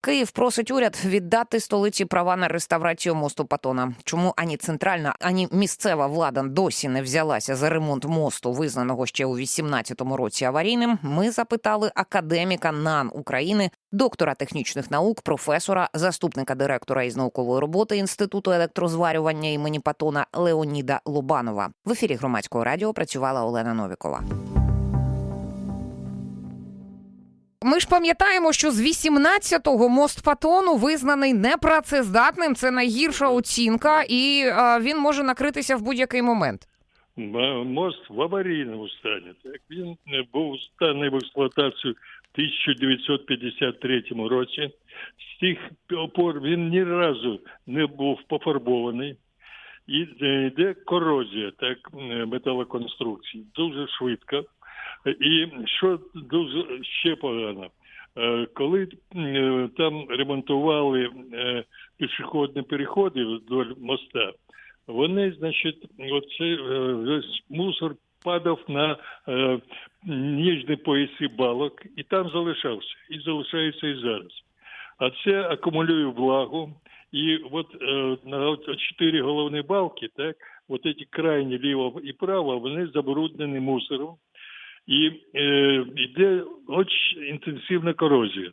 Київ просить уряд віддати столиці права на реставрацію мосту Патона. Чому ані центральна, ані місцева влада досі не взялася за ремонт мосту, визнаного ще у 18-му році аварійним? Ми запитали академіка НАН України, доктора технічних наук, професора, заступника директора із наукової роботи інституту електрозварювання імені Патона Леоніда Лобанова. В ефірі громадського радіо працювала Олена Новікова. Ми ж пам'ятаємо, що з 18-го мост Патону визнаний непрацездатним. Це найгірша оцінка, і е, він може накритися в будь-який момент. Мост в аварійному стані. Так він е, був зданий в експлуатацію в 1953 році. З тих опор він ні разу не був пофарбований. І е, йде корозія так е, металоконструкцій дуже швидко. І що дуже ще погано, е, коли е, там ремонтували е, пішохідні переходи вдоль моста, вони, значить, весь мусор падав на ніжні пояси балок, і там залишався, і залишається і зараз. А це акумулює влагу, і от на чотири головні балки, так, от ці крайні ліво і право, вони забруднені мусором, і е, йде дуже інтенсивна корозія.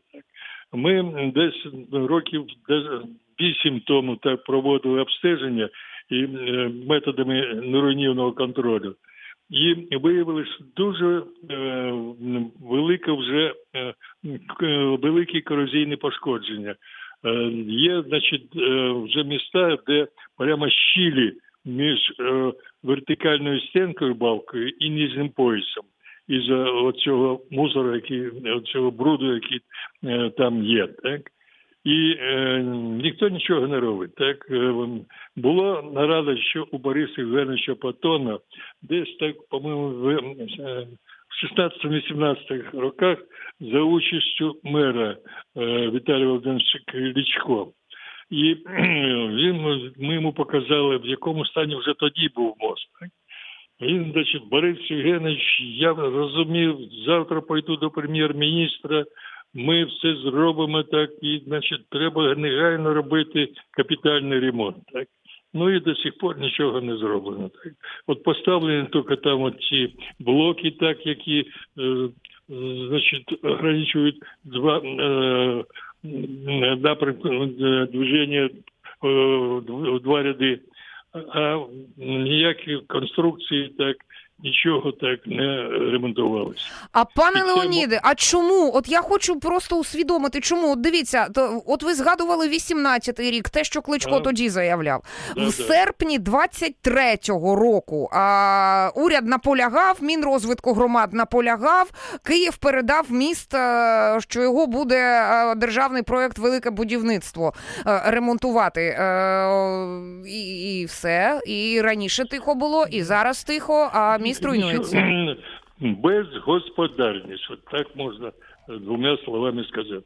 Ми десь років вісім тому так проводили обстеження і е, методами нейронівного контролю. І виявилось дуже е, велике вже е, великі корозійні пошкодження. Е, є, значить, е, вже міста, де прямо щілі між е, вертикальною стінкою балкою і нижнім поясом. Із-за оцього мусору, який цього бруду, який е, там є, так і е, ніхто нічого не робить. Так е, було нарада, що у Бориса Євгеновича Патона десь так, по-моєму, в, е, 16-18 роках за участю мера е, Віталія Володимировича Кличко. І він ми йому показали, в якому стані вже тоді був мост. Так? Він, значить, Борис Євгенович, я розумів, завтра пойду до прем'єр-міністра, ми все зробимо так, і, значить, треба негайно робити капітальний ремонт. Так? Ну і до сих пор нічого не зроблено. Так? От поставлені тільки там от ці блоки, так, які е, значить, ограничують два е, напрямку е, движення е, в два ряди а ніякі конструкції так нічого так не ремонтувалося. А пане це Леоніде, а чому? От я хочу просто усвідомити, чому От дивіться, то от ви згадували 18-й рік, те, що Кличко Так. тоді заявляв. Да-да. В серпні 23-го року а, уряд наполягав, Мінрозвитку громад наполягав. Київ передав міст, е, що його буде е, державний проект Велике будівництво е, ремонтувати. І, і все. І раніше тихо було, і зараз тихо, а міст руйнується. Безгосподарність, от так можна двома словами сказати.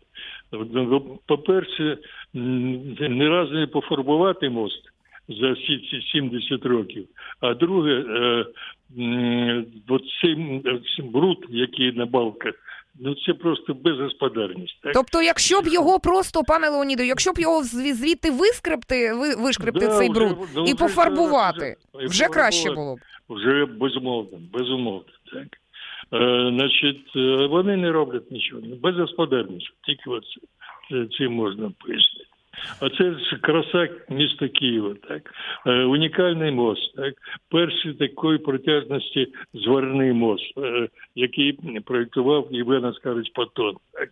Ну, По-перше, не разу не пофарбувати мост за всі ці 70 років. А друге, е, от цей бруд, який на балках, ну це просто безгосподарність. Так? Тобто, якщо б його просто, пане Леоніду, якщо б його зві- звідти вискрепти, ви, вишкрепти Да, цей вже- бруд ну, і вже пофарбувати, вже- вже краще пофарбувати. було б. Вже безумовно, безумовно, так. Е, значить, е, вони не роблять нічого, безгосподарність, тільки оце. це- цим можна пояснити. А це ж краса міста Києва, так. Е, унікальний мост, так. Перший такої протяжності зварний мост, е, який проєктував Євген Оскарович Патон. Так.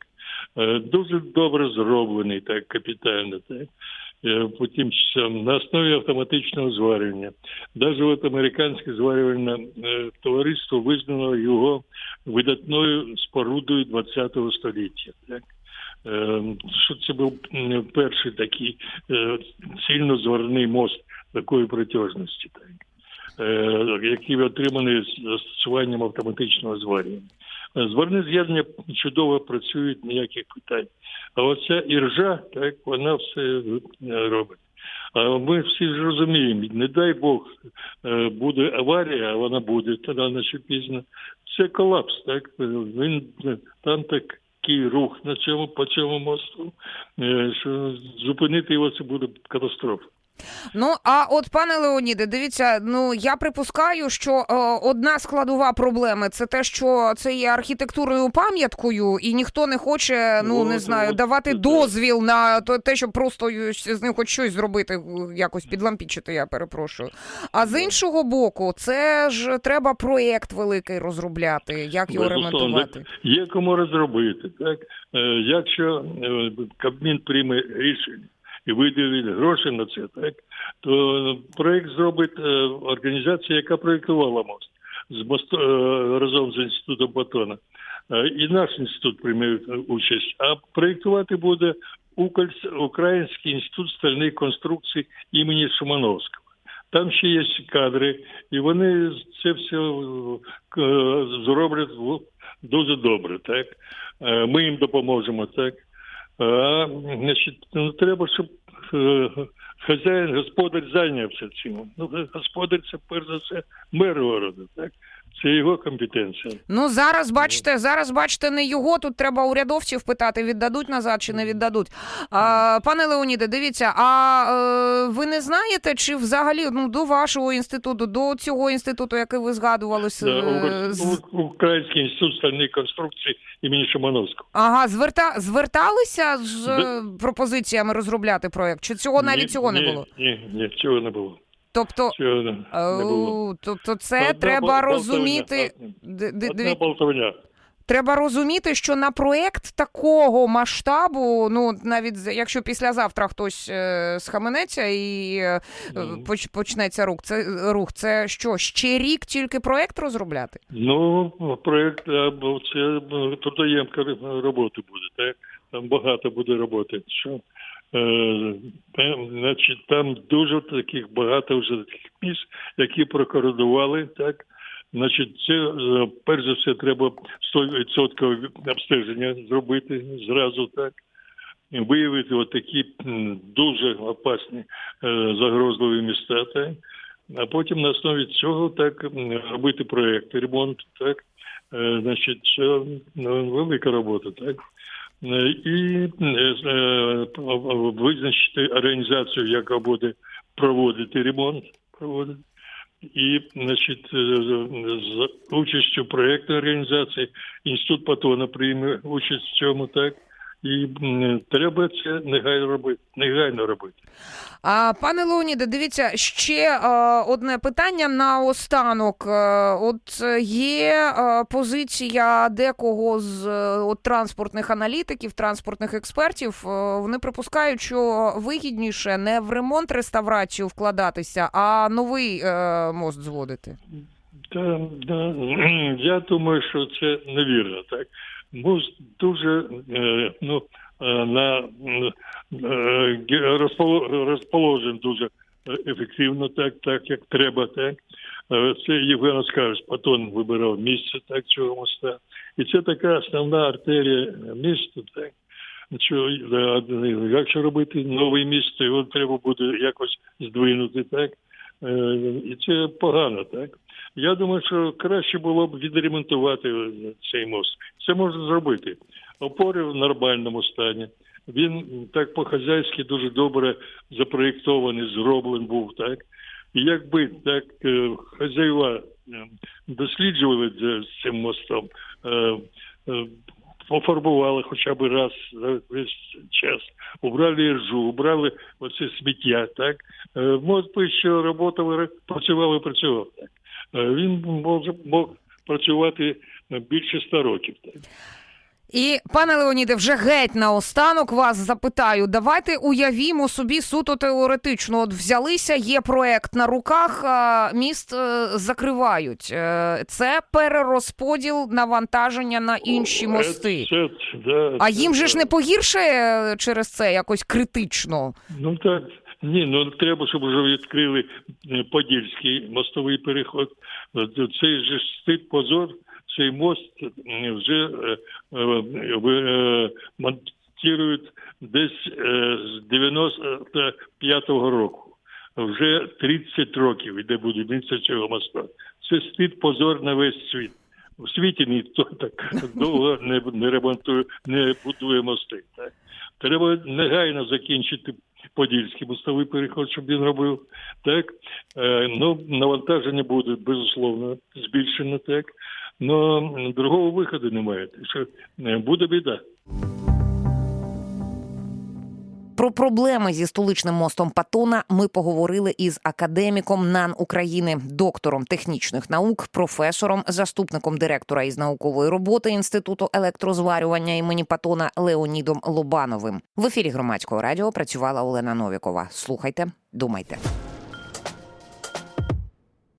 Е, дуже добре зроблений, так, капітально, так. Потім на основі автоматичного зварювання. Навіть от американське зварювальне товариство визнало його видатною спорудою ХХ століття. Так? Е, Що це був перший такий е, сильно зварний мост такої протяжності. Е, який отриманий з застосуванням автоматичного зварювання. Е, Зварне з'єднання чудово працюють, ніяких питань. А оця іржа, так, вона все робить. А ми всі ж розуміємо, не дай Бог буде аварія, а вона буде рано чи пізно. Це колапс, так? Він там так людський рух на цьому по цьому мосту. е, Що зупинити його це буде катастрофа. Ну а от пане Леоніде, дивіться, ну я припускаю, що е, одна складова проблеми це те, що це є архітектурною пам'яткою, і ніхто не хоче, ну Ну, не знаю, давати дозвіл на то- те, щоб просто з ним хоч щось зробити, е, якось підлампічити, я перепрошую. А з іншого боку, це ж треба проєкт великий розробляти, як його Безусловно, ремонтувати. Є кому розробити. Так? Е, Якщо е, Кабмін прийме рішення і виділить гроші на це, так, то проєкт зробить е, організація, яка проєктувала мост з мосту, е, разом з інститутом Батона. Е, І наш інститут прийме участь. А проєктувати буде Укрс- Український інститут стальних конструкцій імені Шумановського. Там ще є кадри, і вони це все зроблять дуже добре. Так ми їм допоможемо. Так а, значить, ну, треба, щоб е, хазяїн, господар зайнявся цим. Ну, господар це перш за все мер города. Так це його компетенція. Ну зараз бачите, зараз бачите, не його. Тут треба урядовців питати, віддадуть назад чи не віддадуть. А, пане Леоніде, дивіться, а е, ви не знаєте, чи взагалі ну до вашого інституту, до цього інституту, який ви згадували, Да, е, з- Український інститут стальних конструкцій імені Шимановського. ага, зверта зверталися з Да. е, пропозиціями розробляти проект? Чи цього навіть Ні, цього не було? Ні, ні, цього не було. Тобто, Цього не, було. е, тобто, це Одна треба розуміти. Одна болтовня. Треба розуміти, що на проект такого масштабу, ну навіть якщо післязавтра хтось е, схаменеться і е, поч, почнеться рух, це рух. Це що ще рік тільки проект розробляти? Ну, проєкт е, бо це е, трудоємка роботи буде, так? Там багато буде роботи. Що, е, там, значить, там дуже таких багато вже таких місць, які прокордували, так? Значить, це е, перш за все треба 100% обстеження зробити зразу, так? Виявити от такі дуже опасні е, загрозливі міста, так? а потім на основі цього так робити проєкт, ремонт, так. Е, Значить, це ну, велика робота, так. І е, е, визначити організацію, яка буде проводити ремонт, проводити. І, значить, е, з участю проєктної організації інститут Патона прийме участь в цьому, так. І треба це негайно робити, негайно робити. А пане Леоніде, дивіться ще е, одне питання на останок. Е, от є е, позиція декого з е, от, транспортних аналітиків, транспортних експертів. Е, вони припускають, що вигідніше не в ремонт реставрацію вкладатися, а новий е, мост зводити. Та, да, я думаю, що це невірно. Так мост дуже е, ну е, на е, розположен дуже ефективно, так, так як треба, так. Це Євген Оскарович Патон вибирав місце так цього моста. І це така основна артерія міста, так. Що, якщо робити новий міст, його треба буде якось здвинути, так. Е, І це погано, так. Я думаю, що краще було б відремонтувати цей мост. Це можна зробити. Опори в нормальному стані. Він так по-хазяйськи дуже добре запроєктований, зроблений був, так. І якби так е, хазяїва е, досліджували цим мостом, е, пофарбували хоча б раз за весь час, убрали ржу, убрали оце сміття, так. Е, що робота працював і працював, так. Е, Він може мог працювати більше ста років. Так. І, пане Леоніде, вже геть наостанок вас запитаю. Давайте уявімо собі суто теоретично. От взялися, є проект на руках, а міст е, закривають. Е, Це перерозподіл навантаження на інші мости. Це, це, да, А це, їм же ж не погіршає через це якось критично. Ну так. Ні, ну треба, щоб вже відкрили е, Подільський мостовий переход. Е, Цей же ж стид позор, цей мост вже е, е, е, монтують десь з 95-го року. Вже 30 років іде будівництво цього моста. Це стид позор на весь світ. в світі ніхто так довго не, не ремонтує, не будує мости. Так? Треба негайно закінчити Подільський мостовий переход, щоб він робив. Так? Е, ну, навантаження буде, безусловно, збільшено, так. Но другого виходу немає. Що е, буде біда. Про проблеми зі столичним мостом Патона ми поговорили із академіком НАН України, доктором технічних наук, професором, заступником директора із наукової роботи інституту електрозварювання імені Патона Леонідом Лобановим. В ефірі громадського радіо працювала Олена Новікова. Слухайте, думайте.